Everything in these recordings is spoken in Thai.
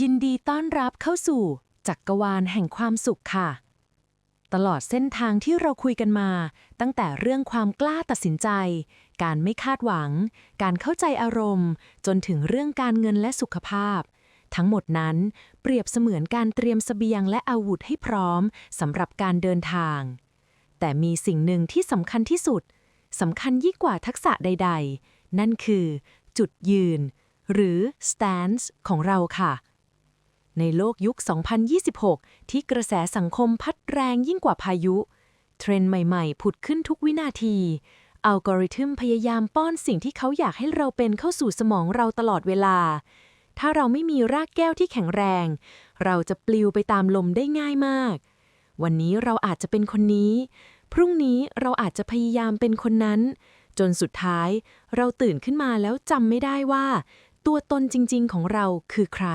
ยินดีต้อนรับเข้าสู่จักรวาลแห่งความสุขค่ะ ตลอดเส้นทางที่เราคุยกันมา ตั้งแต่เรื่องความกล้าตัดสินใจ การไม่คาดหวัง การเข้าใจอารมณ์ จนถึงเรื่องการเงินและสุขภาพ ทั้งหมดนั้นเปรียบเสมือนการเตรียมเสบียงและอาวุธให้พร้อมสำหรับการเดินทาง แต่มีสิ่งหนึ่งที่สำคัญที่สุดสำคัญยิ่งกว่าทักษะใด ๆ นั่นคือ จุดยืน หรือ stance ของเราค่ะ ในโลกยุค 2026 ที่กระแสสังคมพัดแรงยิ่งกว่าพายุ เทรนด์ใหม่ๆ ผุดขึ้นทุกวินาทีอัลกอริทึมพยายามป้อนสิ่งที่เขาอยากให้เราเป็นเข้าสู่สมองเราตลอดเวลา ถ้าเราไม่มีรากแก้วที่แข็งแรง เราจะปลิวไปตามลมได้ง่ายมาก วันนี้เราอาจจะเป็นคนนี้ พรุ่งนี้เราอาจจะพยายามเป็นคนนั้น จนสุดท้าย เราตื่นขึ้นมาแล้วจำไม่ได้ว่า ตัวตนจริง ๆ ของเราคือใคร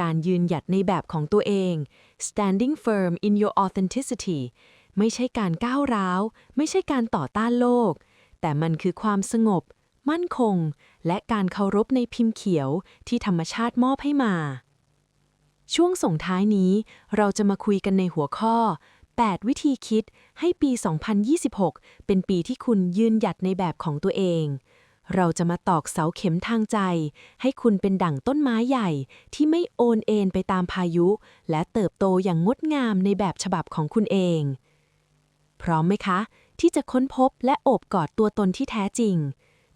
การยืนหยัดในแบบของตัวเอง standing firm in your authenticity ไม่ใช่การก้าวร้าว ไม่ใช่การต่อต้านโลก แต่มันคือความสงบ มั่นคง และการเคารพในพิมพ์เขียวที่ธรรมชาติมอบให้มา ช่วงส่งท้ายนี้ เราจะมาคุยกันในหัวข้อ 8 วิธีคิดให้ปี 2026 เป็นปีที่คุณยืนหยัดในแบบของตัวเอง เราจะมาตอกเสาเข็มทางใจ ให้คุณเป็นดั่งต้นไม้ใหญ่ที่ไม่โอนเอ็นไปตามพายุ และเติบโตอย่างงดงามในแบบฉบับของคุณเอง พร้อมไหมคะ ที่จะค้นพบและโอบกอดตัวตนที่แท้จริง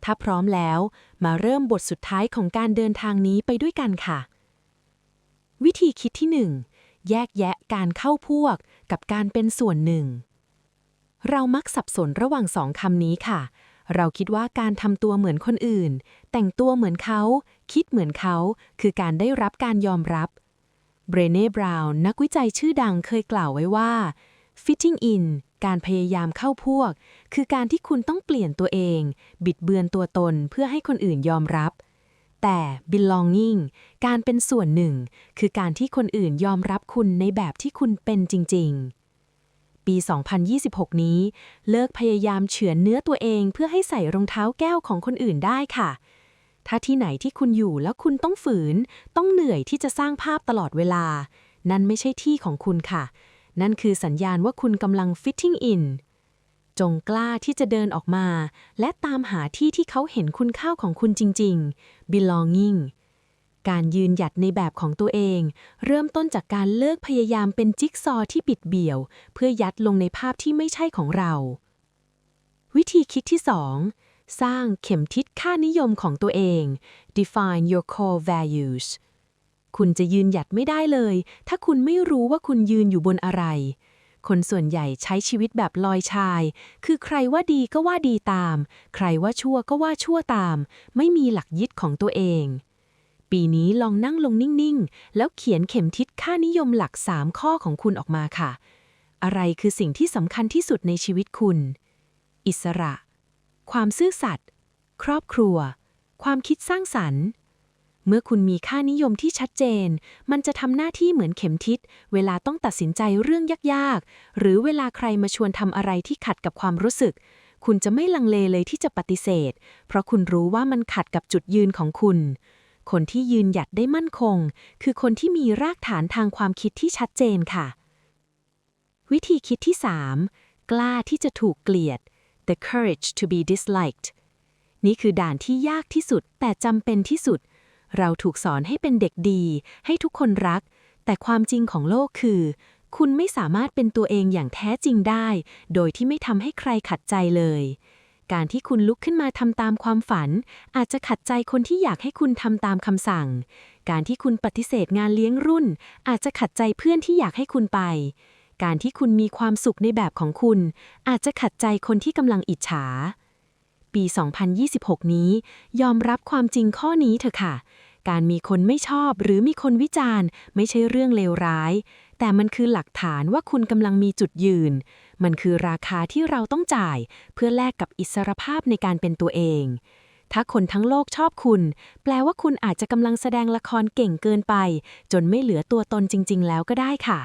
ถ้าพร้อมแล้ว มาเริ่มบทสุดท้ายของการเดินทางนี้ไปด้วยกันค่ะ วิธีคิดที่ 1 แยกแยะการเข้าพวกกับการเป็นส่วนหนึ่งเรามักสับสนระหว่างสองคำนี้ค่ะ เราคิดว่าการทำตัวเหมือนคนอื่น แต่งตัวเหมือนเขา คิดเหมือนเขา คือการได้รับการยอมรับ เบรเน่บราวน์นักวิจัยชื่อดังเคยกล่าวไว้ว่า fitting in การพยายามเข้าพวก คือการที่คุณต้องเปลี่ยนตัวเอง บิดเบือนตัวตนเพื่อให้คนอื่นยอมรับ แต่ belonging การเป็นส่วนหนึ่ง คือการที่คนอื่นยอมรับคุณในแบบที่คุณเป็นจริง ๆ ปี 2026 นี้ เลิกพยายามเฉือนเนื้อตัวเองเพื่อให้ใส่รองเท้าแก้วของคนอื่นได้ค่ะ ถ้าที่ไหนที่คุณอยู่แล้วคุณต้องฝืน ต้องเหนื่อยที่จะสร้างภาพตลอดเวลา นั่นไม่ใช่ที่ของคุณค่ะ นั่นคือสัญญาณว่าคุณกำลัง fitting in จงกล้าที่จะเดินออกมา และตามหาที่ที่เขาเห็นคุณค่าของคุณจริง ๆ belonging การยืนหยัดในแบบของตัวเอง เริ่มต้นจากการเลิกพยายามเป็นจิ๊กซอว์ที่บิดเบี่ยว เพื่อยัดลงในภาพที่ไม่ใช่ของเรา วิธีคิดที่ 2 สร้างเข็มทิศค่านิยมของตัวเอง define your core values คุณจะยืนหยัดไม่ได้เลย ถ้าคุณไม่รู้ว่าคุณยืนอยู่บนอะไร คนส่วนใหญ่ใช้ชีวิตแบบลอยชาย คือใครว่าดีก็ว่าดีตาม ใครว่าชั่วก็ว่าชั่วตาม ไม่มีหลักยึดของตัวเอง ปีนี้ลองนั่งลงนิ่ง ๆ แล้วเขียนเข็มทิศค่านิยมหลัก 3 ข้อของคุณออกมาค่ะ อะไรคือสิ่งที่สำคัญที่สุดในชีวิตคุณ อิสระ ความซื่อสัตย์ ครอบครัว ความคิดสร้างสรรค์เมื่อคุณมีค่านิยมที่ชัดเจน มันจะทำหน้าที่เหมือนเข็มทิศ เวลาต้องตัดสินใจเรื่องยาก ๆ หรือเวลาใครมาชวนทำอะไรที่ขัดกับความรู้สึก คุณจะไม่ลังเลเลยที่จะปฏิเสธ เพราะคุณรู้ว่ามันขัดกับจุดยืนของคุณ คนที่ยืนหยัดได้มั่นคง คือคนที่มีรากฐานทางความคิดที่ชัดเจนค่ะ วิธีคิดที่ 3 กล้าที่จะถูกเกลียด the courage to be disliked นี่คือด่านที่ยากที่สุดแต่จำเป็นที่สุด เราถูกสอนให้เป็นเด็กดี ให้ทุกคนรัก แต่ความจริงของโลกคือ คุณไม่สามารถเป็นตัวเองอย่างแท้จริงได้ โดยที่ไม่ทำให้ใครขัดใจเลย การที่คุณลุกขึ้นมาทำตามความฝัน อาจจะขัดใจคนที่อยากให้คุณทำตามคำสั่ง การที่คุณปฏิเสธงานเลี้ยงรุ่น อาจจะขัดใจเพื่อนที่อยากให้คุณไป การที่คุณมีความสุขในแบบของคุณ อาจจะขัดใจคนที่กำลังอิจฉา ปี 2026 นี้ ยอมรับความจริงข้อนี้เถอะค่ะการมีคนไม่ชอบหรือมีคนวิจารณ์ ไม่ใช่เรื่องเลวร้าย แต่มันคือหลักฐานว่าคุณกำลังมีจุดยืน มันคือราคาที่เราต้องจ่าย เพื่อแลกกับอิสรภาพในการเป็นตัวเอง ถ้าคนทั้งโลกชอบคุณ แปลว่าคุณอาจจะกำลังแสดงละครเก่งเกินไป จนไม่เหลือตัวตนจริง ๆ แล้วก็ได้ค่ะ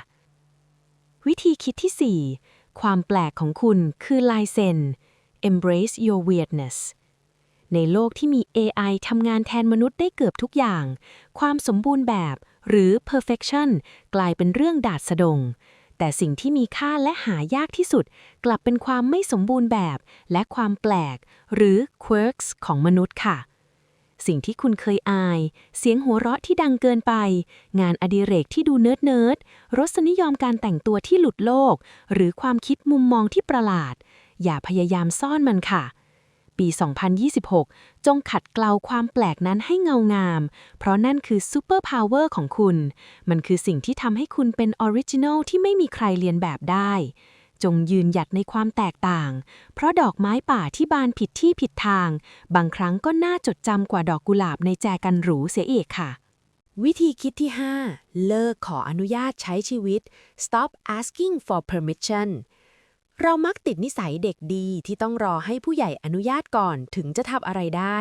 วิธีคิดที่ 4 ความแปลกของคุณคือลายเซ็น embrace your weirdness ในโลกที่มี AI ทำงานแทนมนุษย์ได้เกือบทุกอย่าง ความสมบูรณ์แบบ หรือ perfection กลายเป็นเรื่องดาดสะดง แต่สิ่งที่มีค่าและหายากที่สุด กลับเป็นความไม่สมบูรณ์แบบ และความแปลก หรือ quirks ของมนุษย์ค่ะ สิ่งที่คุณเคยอาย เสียงหัวเราะที่ดังเกินไป งานอดิเรกที่ดูเนิร์ดเนิร์ดรสนิยมการแต่งตัวที่หลุดโลก หรือความคิดมุมมองที่ประหลาด อย่าพยายามซ่อนมันค่ะ ปี 2026 จงขัดเกลาความแปลกนั้นให้เงางาม เพราะนั่นคือซูเปอร์พาวเวอร์ของคุณ มันคือสิ่งที่ทำให้คุณเป็นออริจินัลที่ไม่มีใครเรียนแบบได้ จงยืนหยัดในความแตกต่าง เพราะดอกไม้ป่าที่บานผิดที่ผิดทาง บางครั้งก็น่าจดจำกว่าดอกกุหลาบในแจกันหรูเสียอีกค่ะวิธีคิดที่ 5 เลิกขออนุญาตใช้ชีวิต stop asking for permission เรามักติดนิสัยเด็กดีที่ต้องรอให้ผู้ใหญ่อนุญาตก่อนถึงจะทำอะไรได้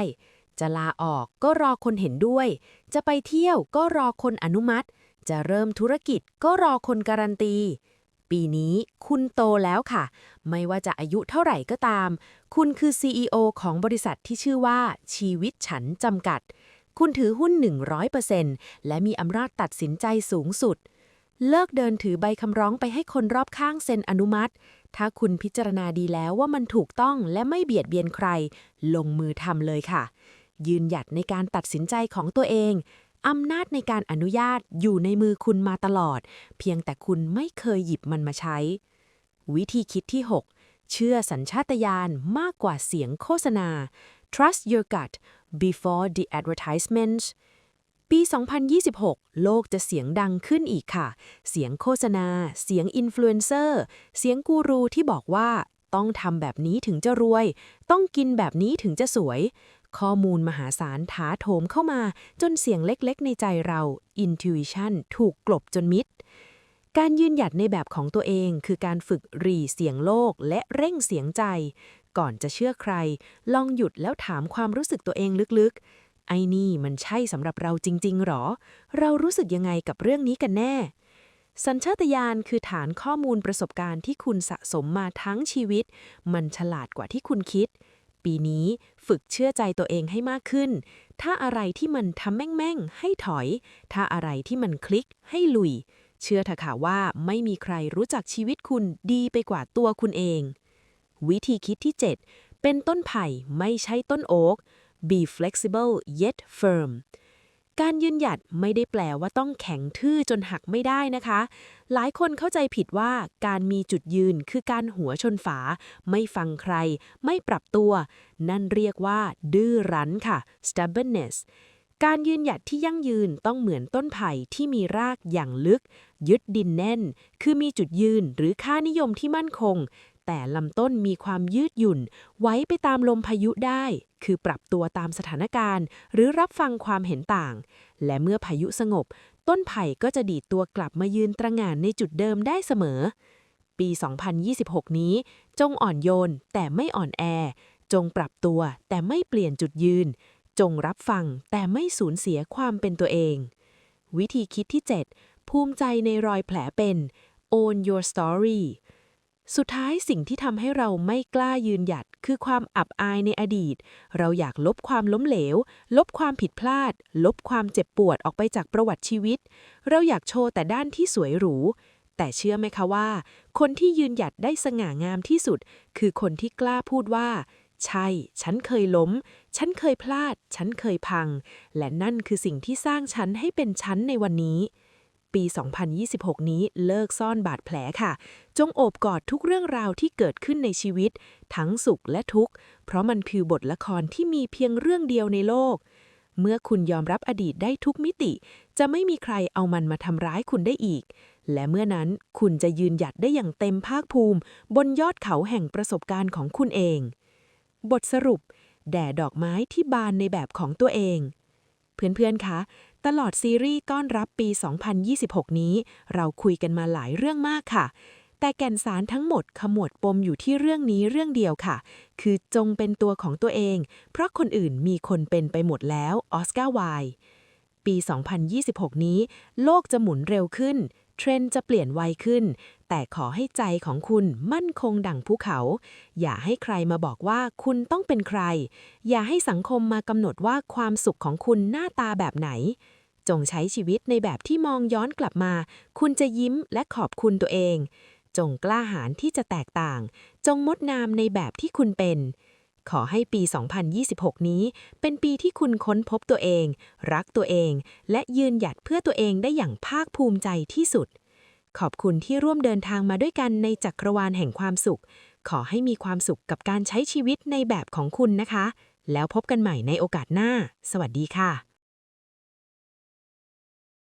จะลาออกก็รอคนเห็นด้วย จะไปเที่ยวก็รอคนอนุมัติ จะเริ่มธุรกิจก็รอคนการันตี ปีนี้คุณโตแล้วค่ะ ไม่ว่าจะอายุเท่าไหร่ก็ตาม คุณคือ CEO ของบริษัทที่ชื่อว่าชีวิตฉันจำกัด คุณถือหุ้น 100%และมีอำนาจตัดสินใจสูงสุด เลิกเดินถือใบคำร้องไปให้คนรอบข้างเซ็นอนุมัติ ถ้าคุณพิจารณาดีแล้วว่ามันถูกต้องและไม่เบียดเบียนใคร ลงมือทำเลยค่ะ ยืนหยัดในการตัดสินใจของตัวเองอำนาจในการอนุญาตอยู่ในมือคุณมาตลอด เพียงแต่คุณไม่เคยหยิบมันมาใช้ วิธีคิดที่ 6 เชื่อสัญชาตญาณมากกว่าเสียงโฆษณา trust your gut before the advertisements ปี 2026 โลกจะเสียงดังขึ้นอีกค่ะ เสียงโฆษณา เสียงอินฟลูเอนเซอร์ เสียงกูรูที่บอกว่าต้องทำแบบนี้ถึงจะรวย ต้องกินแบบนี้ถึงจะสวย ข้อมูลมหาศาลถาโถมเข้ามา จนเสียงเล็กๆ ในใจเรา intuition ถูกกลบจนมิด การยืนหยัดในแบบของตัวเองคือการฝึกรีเสียงโลกและเร่งเสียงใจ ก่อนจะเชื่อใคร ลองหยุดแล้วถามความรู้สึกตัวเองลึกๆ ไอ้นี่มันใช่สำหรับเราจริง ๆ หรอ เรารู้สึกยังไงกับเรื่องนี้กันแน่ สัญชาตญาณคือฐานข้อมูลประสบการณ์ที่คุณสะสมมาทั้งชีวิต มันฉลาดกว่าที่คุณคิด ปีนี้ฝึกเชื่อใจตัวเองให้มากขึ้น ถ้าอะไรที่มันทำแม่งๆให้ถอย ถ้าอะไรที่มันคลิกให้ลุย เชื่อเถอะค่ะว่าไม่มีใครรู้จักชีวิตคุณดีไปกว่าตัวคุณเอง วิธีคิดที่ 7 เป็นต้นไผ่ไม่ใช่ต้นโอ๊ก be flexible yet firm การยืนหยัดไม่ได้แปลว่าต้องแข็งทื่อจนหักไม่ได้นะคะ หลายคนเข้าใจผิดว่าการมีจุดยืนคือการหัวชนฝา ไม่ฟังใคร ไม่ปรับตัว นั่นเรียกว่า ดื้อรั้นค่ะ stubbornness การยืนหยัดที่ยั่งยืนต้องเหมือนต้นไผ่ที่มีรากอย่างลึก ยึดดินแน่น คือมีจุดยืนหรือค่านิยมที่มั่นคง แต่ลำต้นมีความยืดหยุ่น ไว้ไปตามลมพายุได้ คือปรับตัวตามสถานการณ์ หรือรับฟังความเห็นต่าง และเมื่อพายุสงบ ต้นไผ่ก็จะดีดตัวกลับมายืนตระหง่านในจุดเดิมได้เสมอ ปี 2026 นี้ จงอ่อนโยน แต่ไม่อ่อนแอ จงปรับตัว แต่ไม่เปลี่ยนจุดยืน จงรับฟัง แต่ไม่สูญเสียความเป็นตัวเอง วิธีคิดที่ 7 ภูมิใจในรอยแผลเป็น own your story สุดท้ายสิ่งที่ทำให้เราไม่กล้ายืนหยัดคือความอับอายในอดีต เราอยากลบความล้มเหลว ลบความผิดพลาด ลบความเจ็บปวดออกไปจากประวัติชีวิต เราอยากโชว์แต่ด้านที่สวยหรู แต่เชื่อไหมคะว่า คนที่ยืนหยัดได้สง่างามที่สุด คือคนที่กล้าพูดว่า ใช่ ฉันเคยล้ม ฉันเคยพลาด ฉันเคยพัง และนั่นคือสิ่งที่สร้างฉันให้เป็นฉันในวันนี้ ปี 2026 นี้เลิกซ่อนบาดแผลค่ะ จงโอบกอดทุกเรื่องราวที่เกิดขึ้นในชีวิต ทั้งสุขและทุกข์ เพราะมันคือบทละครที่มีเพียงเรื่องเดียวในโลก เมื่อคุณยอมรับอดีตได้ทุกมิติ จะไม่มีใครเอามันมาทำร้ายคุณได้อีก และเมื่อนั้นคุณจะยืนหยัดได้อย่างเต็มภาคภูมิ บนยอดเขาแห่งประสบการณ์ของคุณเอง บทสรุป แด่ดอกไม้ที่บานในแบบของตัวเองเพื่อนๆ คะ ตลอดซีรีส์ต้อนรับปี 2026 นี้ เราคุยกันมาหลายเรื่องมากค่ะ แต่แก่นสารทั้งหมดขมวดปมอยู่ที่เรื่องนี้เรื่องเดียวค่ะ คือจงเป็นตัวของตัวเอง เพราะคนอื่นมีคนเป็นไปหมดแล้วออสการ์ไวล์ปี 2026 นี้ โลกจะหมุนเร็วขึ้น เทรนด์จะเปลี่ยนไวขึ้น แต่ขอให้ใจของคุณมั่นคงดั่งภูเขา อย่าให้ใครมาบอกว่าคุณต้องเป็นใคร อย่าให้สังคมมากำหนดว่าความสุขของคุณหน้าตาแบบไหน จงใช้ชีวิตในแบบที่มองย้อนกลับมา คุณจะยิ้มและขอบคุณตัวเอง จงกล้าหาญที่จะแตกต่าง จงมดงามในแบบที่คุณเป็น ขอให้ปี 2026 นี้ เป็นปีที่คุณค้นพบตัวเอง รักตัวเอง และยืนหยัดเพื่อตัวเองได้อย่างภาคภูมิใจที่สุด ขอบคุณที่ร่วมเดินทางมาด้วยกันในจักรวาลแห่งความสุข ขอให้มีความสุขกับการใช้ชีวิตในแบบของคุณนะคะ แล้วพบกันใหม่ในโอกาสหน้า สวัสดีค่ะ